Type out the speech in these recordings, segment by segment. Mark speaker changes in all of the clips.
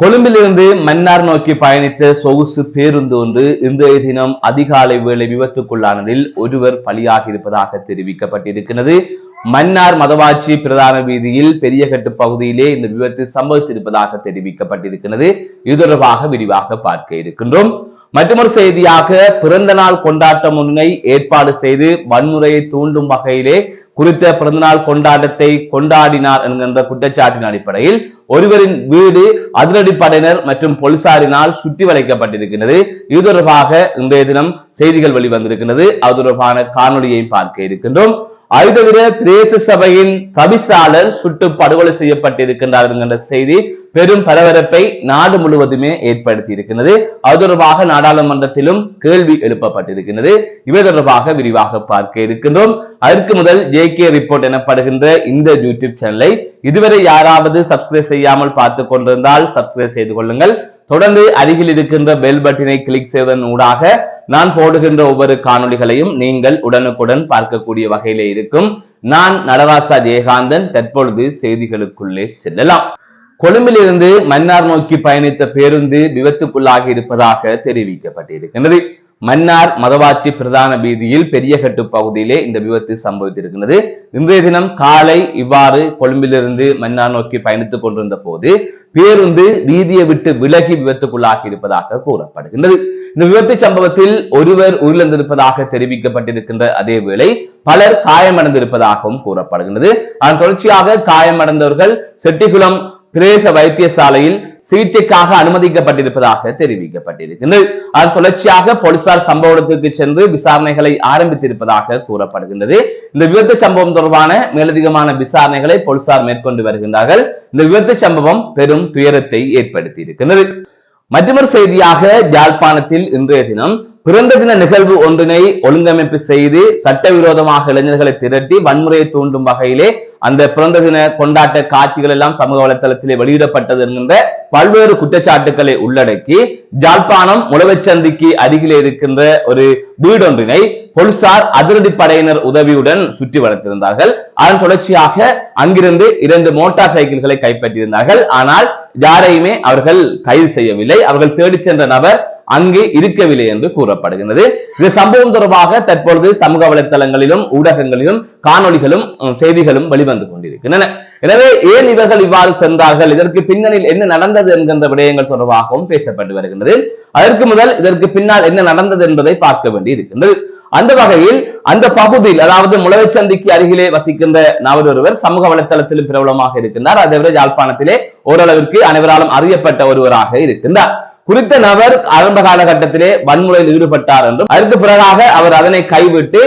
Speaker 1: கொழும்பிலிருந்து மன்னார் நோக்கி பயணித்த சொகுசு பேருந்து ஒன்று இன்றைய தினம் அதிகாலை வேளை விபத்துக்குள்ளானதில் ஒருவர் பலியாகியிருப்பதாக தெரிவிக்கப்பட்டிருக்கிறது. மன்னார் மதவாச்சி பிரதான வீதியில் பெரியகட்டு பகுதியிலே இந்த விபத்து சம்பவித்திருப்பதாக தெரிவிக்கப்பட்டிருக்கிறது. இது தொடர்பாக விரிவாக பார்க்க இருக்கின்றோம். மற்றொரு செய்தியாக பிறந்த நாள் கொண்டாட்டம் ஒன்றை ஏற்பாடு செய்து வன்முறையை தூண்டும் வகையிலே குறித்த பிறந்தநாள் கொண்டாட்டத்தை கொண்டாடினார் என்கின்ற குற்றச்சாட்டின் அடிப்படையில் ஒருவரின் வீடு அதிரடிப்படையினர் மற்றும் போலீசாரினால் சுற்றி வளைக்கப்பட்டிருக்கிறது. இது தொடர்பாக இன்றைய தினம் செய்திகள் வெளிவந்திருக்கிறது. அது தொடர்பான காணொலியை பார்க்க இருக்கின்றோம். அதுதவிர பிரேச சபையின் தவிசாளர் சுட்டு படுகொலை செய்யப்பட்டிருக்கின்றார் என்கின்ற செய்தி பெரும் பரபரப்பை நாடு முழுவதுமே ஏற்படுத்தி இருக்கிறது அது தொடர்பாக நாடாளுமன்றத்திலும் கேள்வி எழுப்பப்பட்டிருக்கிறது. இவை தொடர்பாக விரிவாக பார்க்க இருக்கின்றோம். அதற்கு முதல் ஜே கே ரிப்போர்ட் எனப்படுகின்ற இந்த யூடியூப் சேனலை இதுவரை யாராவது சப்ஸ்கிரைப் செய்யாமல் பார்த்து கொண்டிருந்தால் சப்ஸ்கிரைப் செய்து கொள்ளுங்கள். தொடர்ந்து அருகில் இருக்கின்ற பெல் பட்டினை கிளிக் செய்வதன் ஊடாக நான் போடுகின்ற ஒவ்வொரு காணொலிகளையும் நீங்கள் உடனுக்குடன் பார்க்கக்கூடிய வகையிலே இருக்கும். நான் நடராசா ஜெயகாந்தன் தற்பொழுது செய்திகளுக்குள்ளே செல்லலாம். கொழும்பிலிருந்து மன்னார் நோக்கி பயணித்த பேருந்து விபத்துக்குள்ளாகி இருப்பதாக தெரிவிக்கப்பட்டிருக்கின்றது. மன்னார் மதவாச்சி பிரதான வீதியில் பெரியகட்டு பகுதியிலே இந்த விபத்து சம்பவித்திருக்கிறது இன்றைய தினம் காலை இவ்வாறு கொழும்பிலிருந்து மன்னார் நோக்கி பயணித்துக் கொண்டிருந்த போது பேருந்து வீதியை விட்டு விலகி விபத்துக்குள்ளாகி இருப்பதாக கூறப்படுகின்றது. இந்த விபத்து சம்பவத்தில் ஒருவர் உயிரிழந்திருப்பதாக தெரிவிக்கப்பட்டிருக்கின்ற அதே வேளை பலர் காயமடைந்திருப்பதாகவும் கூறப்படுகின்றது. அதன் தொடர்ச்சியாக காயமடைந்தவர்கள் செட்டிகுளம் பிரதேச வைத்தியசாலையில் சிகிச்சைக்காக அனுமதிக்கப்பட்டிருப்பதாக தெரிவிக்கப்பட்டிருக்கின்றது. அதன் தொடர்ச்சியாக போலீசார் சம்பவ இடத்திற்கு சென்று விசாரணைகளை ஆரம்பித்திருப்பதாக கூறப்படுகின்றது. இந்த விபத்து சம்பவம் தொடர்பான மேலதிகமான விசாரணைகளை போலீசார் மேற்கொண்டு வருகின்றார்கள். இந்த விபத்து சம்பவம் பெரும் துயரத்தை ஏற்படுத்தி இருக்கின்றது மற்றொரு செய்தியாக யாழ்ப்பாணத்தில் இன்றைய தினம் பிறந்த தின நிகழ்வு ஒன்றினை ஒழுங்கமைப்பு செய்து சட்டவிரோதமாக இளைஞர்களை திரட்டி வன்முறையை தூண்டும் வகையிலே அந்த பிறந்த தின கொண்டாட்ட காட்சிகள் எல்லாம் சமூக வலைதளத்திலே வெளியிடப்பட்டது என்கின்ற பல்வேறு குற்றச்சாட்டுக்களை உள்ளடக்கி ஜாழ்ப்பாணம் முளவச்சந்திக்கு அருகிலே இருக்கின்ற ஒரு வீடொன்றினை போலீசார் அதிரடி படையினர் உதவியுடன் சுற்றி வளர்த்திருந்தார்கள். அதன் தொடர்ச்சியாக அங்கிருந்து இரண்டு மோட்டார் சைக்கிள்களை கைப்பற்றியிருந்தார்கள். ஆனால் யாரையுமே அவர்கள் கைது செய்யவில்லை. அவர்கள் தேடிச் சென்ற நபர் அங்கே இருக்கவில்லை என்று கூறப்படுகின்றது. இந்த சம்பவம் தொடர்பாக தற்பொழுது சமூக வலைத்தளங்களிலும் ஊடகங்களிலும் காணொளிகளும் செய்திகளும் வெளிவந்து கொண்டிருக்கின்றன. எனவே ஏன் இவர்கள் இவ்வாறு சென்றார்கள்? இதற்கு பின்னணியில் என்ன நடந்தது என்கின்ற விடயங்கள் தொடர்பாகவும் பேசப்பட்டு வருகின்றது. அதற்கு முதல் இதற்கு பின்னால் என்ன நடந்தது என்பதை பார்க்க வேண்டி இருக்கின்றது அந்த வகையில் அந்த பகுதியில் அதாவது முளவைச்சந்திக்கு அருகிலே வசிக்கின்ற நபர் ஒருவர் சமூக வலைத்தளத்திலும் பிரபலமாக இருக்கின்றார். அதை விட யாழ்ப்பாணத்திலே ஓரளவிற்கு அனைவராலும் அறியப்பட்ட ஒருவராக இருக்கின்றார். குறித்த நபர் ஆரம்ப காலகட்டத்திலே வன்முறையில் ஈடுபட்டார் என்றும் அதற்கு பிறகாக அவர் அதனை கைவிட்டு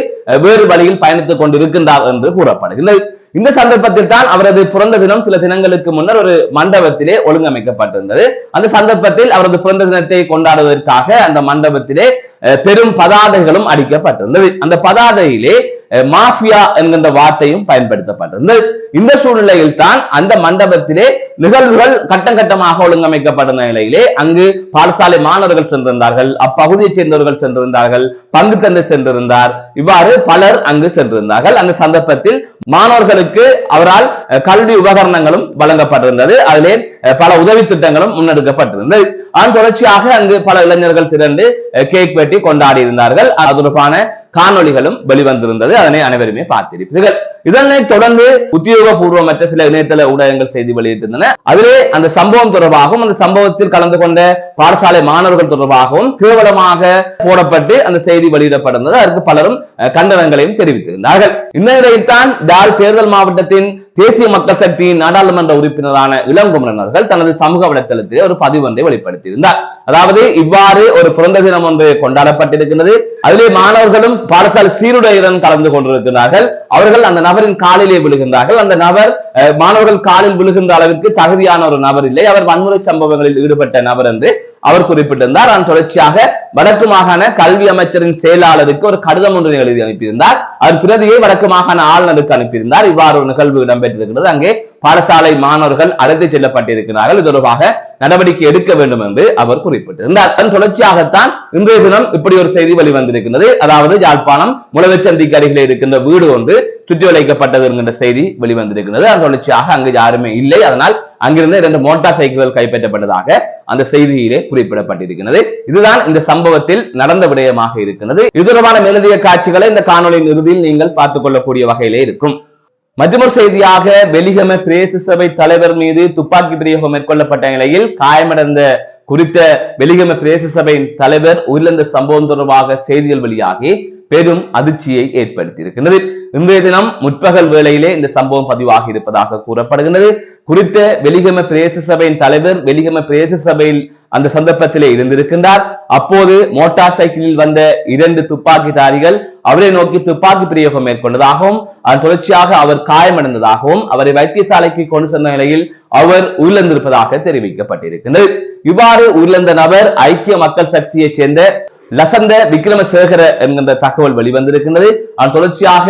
Speaker 1: வேறு வழியில் பயணித்துக் கொண்டிருக்கின்றார் என்று கூறப்படுகிறது. இந்த சந்தர்ப்பத்தில் தான் அவரது பிறந்த தினம் சில தினங்களுக்கு முன்னர் ஒரு மண்டபத்திலே ஒழுங்கமைக்கப்பட்டிருந்தது. அந்த சந்தர்ப்பத்தில் அவரது பிறந்த தினத்தை கொண்டாடுவதற்காக அந்த மண்டபத்திலே பெரும் பதாதைகளும் அடிக்கப்பட்டிருந்தது. அந்த பதாதையிலே மாஃபியா என்கின்ற வார்த்தையும் பயன்படுத்தப்பட்டிருந்தது இந்த சூழ்நிலையில் தான் அந்த மண்டபத்திலே நிகழ்வுகள் கட்டம் கட்டமாக ஒழுங்கமைக்கப்பட்ட நிலையிலே அங்கு பாடசாலை மாணவர்கள் சென்றிருந்தார்கள் அப்பகுதியைச் சேர்ந்தவர்கள் சென்றிருந்தார்கள் பங்கு தந்து சென்றிருந்தார். இவ்வாறு பலர் அங்கு சென்றிருந்தார்கள். அந்த சந்தர்ப்பத்தில் மாணவர்களுக்கு அவரால் கல்வி உபகரணங்களும் வழங்கப்பட்டிருந்தது. அதிலே பல உதவி திட்டங்களும் முன்னெடுக்கப்பட்டிருந்தது. அதன் தொடர்ச்சியாக அங்கு பல இளைஞர்கள் திரண்டு கேக் வெட்டி கொண்டாடி இருந்தார்கள். அது தொடர்பான காணொளிகளும் வெளிவந்திருந்தது. அதனை அனைவருமே பார்த்திருப்பீர்கள். இதனை தொடர்ந்து உத்தியோகபூர்வமற்ற சில இணையதள ஊடகங்கள் செய்தி வெளியிட்டிருந்தன. அதிலே அந்த சம்பவம் தொடர்பாகவும் அந்த சம்பவத்தில் கலந்து கொண்ட பாடசாலை மாணவர்கள் தொடர்பாகவும் கேவலமாக போடப்பட்டு அந்த செய்தி வெளியிடப்பட்டிருந்தது. அதற்கு பலரும் கண்டனங்களையும் தெரிவித்திருந்தார்கள். இந்நிலையில்தான் நிலையில் டால் தேர்தல் மாவட்டத்தின் தேசிய மக்கள் சக்தியின் நாடாளுமன்ற உறுப்பினரான இளங்குமரன் அவர்கள் தனது சமூக வலைத்தளத்தில் ஒரு பதிவு ஒன்றை வெளிப்படுத்தியிருந்தார். அதாவது இவ்வாறு ஒரு பிறந்த தினம் ஒன்று கொண்டாடப்பட்டிருக்கிறது அதிலே மாணவர்களும் பாடசாலை சீருடையுடன் கலந்து கொண்டிருக்கிறார்கள். அவர்கள் அந்த நபரின் காலிலே விழுகின்றார்கள். அந்த நபர் மாணவர்கள் காலில் விழுகின்ற அளவிற்கு தகுதியான ஒரு நபர் இல்லை. அவர் வன்முறை சம்பவங்களில் ஈடுபட்ட நபர் என்று அவர் குறிப்பிட்டிருந்தார். அதன் தொடர்ச்சியாக வடக்கு மாகாண கல்வி அமைச்சரின் செயலாளருக்கு ஒரு கடிதம் ஒன்று எழுதி அனுப்பியிருந்தார். அதன் பிரதியை வடக்கு மாகாண ஆளுநருக்கு அனுப்பியிருந்தார். இவ்வாறு ஒரு நிகழ்வு இடம்பெற்றிருக்கிறது. அங்கே பாடசாலை மாணவர்கள் அழைத்துச் செல்லப்பட்டிருக்கிறார்கள். இது தொடர்பாக நடவடிக்கை எடுக்க வேண்டும் என்று அவர் குறிப்பிட்டிருந்தார். அதன் தொடர்ச்சியாகத்தான் இன்றைய தினம் இப்படி ஒரு செய்தி வெளிவந்திருக்கிறது அதாவது யாழ்ப்பாணம் முளவச்சந்திக்கு அருகிலே இருக்கின்ற வீடு ஒன்று சுற்றி வளைக்கப்பட்டது என்கின்ற செய்தி வெளிவந்திருக்கிறது அதன் தொடர்ச்சியாக அங்கு யாருமே இல்லை. அதனால் அங்கிருந்து இரண்டு மோட்டார் சைக்கிள்கள் கைப்பற்றப்பட்டதாக அந்த செய்தியிலே குறிப்பிடப்பட்டிருக்கிறது. இதுதான் இந்த சம்பவத்தில் நடந்த விடயமாக இருக்கிறது. இது தொடர்பான மேலதிக காட்சிகளை இந்த காணொலியின் இறுதியில் நீங்கள் பார்த்துக் கொள்ளக்கூடிய வகையிலே இருக்கும். மற்றொரு செய்தியாக வெலிகம பிரேச சபை தலைவர் மீது துப்பாக்கி பிரயோகம் மேற்கொள்ளப்பட்ட நிலையில் காயமடைந்த குறித்த வெலிகம பிரேச சபையின் தலைவர் உயிரிழந்த சம்பவம் தொடர்பாக செய்திகள் வெளியாகி பெரும் அதிர்ச்சியை ஏற்படுத்தியிருக்கிறது. இன்றைய தினம் முற்பகல் வேளையிலே இந்த சம்பவம் பதிவாகி இருப்பதாக கூறப்படுகின்றது. குறித்த வெளிகம பிரேச சபையின் தலைவர் வெளிகம பிரேச சபையில் அந்த சந்தர்ப்பத்திலே இருந்திருக்கின்றார். அப்போது மோட்டார் சைக்கிளில் வந்த இரண்டு துப்பாக்கிதாரிகள் அவரை நோக்கி துப்பாக்கி பிரயோகம் மேற்கொண்டதாகவும் அதன் தொடர்ச்சியாக அவர் காயமடைந்ததாகவும் அவரை வைத்தியசாலைக்கு கொண்டு சென்ற நிலையில் அவர் உயிரிழந்திருப்பதாக தெரிவிக்கப்பட்டிருக்கின்றது. இவ்வாறு உயிரிழந்த நபர் ஐக்கிய மக்கள் சக்தியைச் சேர்ந்த லசந்த விக்ரமசேகர என்கின்ற தகவல் வெளிவந்திருக்கின்றது. அதன் தொடர்ச்சியாக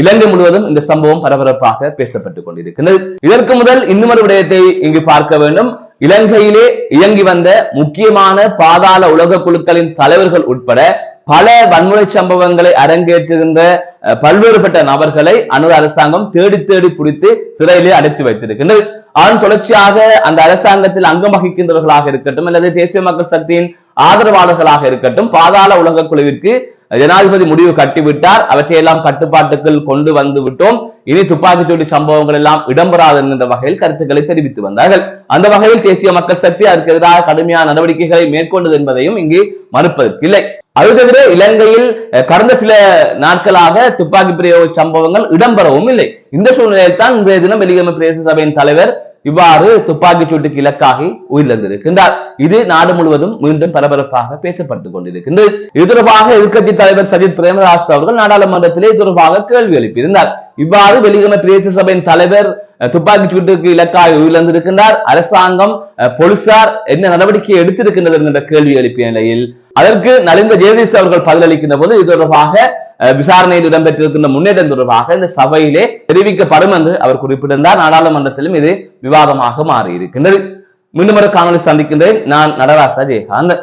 Speaker 1: இலங்கை முழுவதும் இந்த சம்பவம் பரபரப்பாக பேசப்பட்டுக் கொண்டிருக்கின்றது. இதற்கு முதல் இன்னும் ஒரு விடயத்தை இங்கு பார்க்க வேண்டும். இலங்கையிலே இயங்கி வந்த முக்கியமான பாதாள உலக குழுக்களின் தலைவர்கள் உட்பட பல வன்முறை சம்பவங்களை அரங்கேற்றுகின்ற பல்வேறுபட்ட நபர்களை அனுர அரசாங்கம் தேடி தேடி பிடித்து சிறையிலே அடைத்து வைத்திருக்கின்றது. அதன் தொடர்ச்சியாக அந்த அரசாங்கத்தில் அங்கம் வகிக்கின்றவர்களாக இருக்கட்டும் அல்லது தேசிய மக்கள் சக்தியின் ஆதரவாளர்களாக இருக்கட்டும் பாதாள உலக குழுவிற்கு ஜனாதிபதி முடிவு கட்டிவிட்டார். அவற்றையெல்லாம் கட்டுப்பாட்டுக்குள் கொண்டு வந்து விட்டோம். இனி துப்பாக்கிச்சூடு சம்பவங்கள் எல்லாம் இடம்பெறாது என்கின்ற வகையில் கருத்துக்களை தெரிவித்து வந்தார்கள். அந்த வகையில் தேசிய மக்கள் சக்தி அதற்கு எதிராக கடுமையான நடவடிக்கைகளை மேற்கொண்டது என்பதையும் இங்கு மறுப்பதற்கு இல்லை அது தவிர இலங்கையில் கடந்த சில நாட்களாக துப்பாக்கி பிரயோக சம்பவங்கள் இடம்பெறவும் இல்லை. இந்த சூழ்நிலையில் தான் இன்றைய தினம் வெளியம பிரதேச சபையின் தலைவர் இவ்வாறு துப்பாக்கி சூட்டுக்கு இலக்காகி உயிரிழந்திருக்கின்றார். இது நாடு முழுவதும் மீண்டும் பரபரப்பாக பேசப்பட்டுக் கொண்டிருக்கின்றது. இது தொடர்பாக எதிர்கட்சி தலைவர் சஜித் பிரேமதாஸ் அவர்கள் நாடாளுமன்றத்திலே இது தொடர்பாக கேள்வி எழுப்பியிருந்தார். இவ்வாறு வெளியம பிரதேச சபையின் தலைவர் துப்பாக்கி சூட்டுக்கு இலக்காக உயிரிழந்திருக்கின்றார். அரசாங்கம் போலீசார் என்ன நடவடிக்கை எடுத்திருக்கின்றது என்கின்ற கேள்வி எழுப்பிய நிலையில் அதற்கு நலிந்த ஜெயதீஷ் அவர்கள் பதிலளிக்கின்ற போது இது தொடர்பாக விசாரணையில் இடம்பெற்றிருக்கின்ற முன்னேற்றம் தொடர்பாக இந்த சபையிலே தெரிவிக்கப்படும் என்று அவர் குறிப்பிட்டிருந்தார். நாடாளுமன்றத்திலும் இது விவாதமாக மாறி இருக்கின்றது மீண்டும் ஒரு காணொலி சந்திக்கின்றேன். நான் நடராசா
Speaker 2: ஜெயகாந்தன்.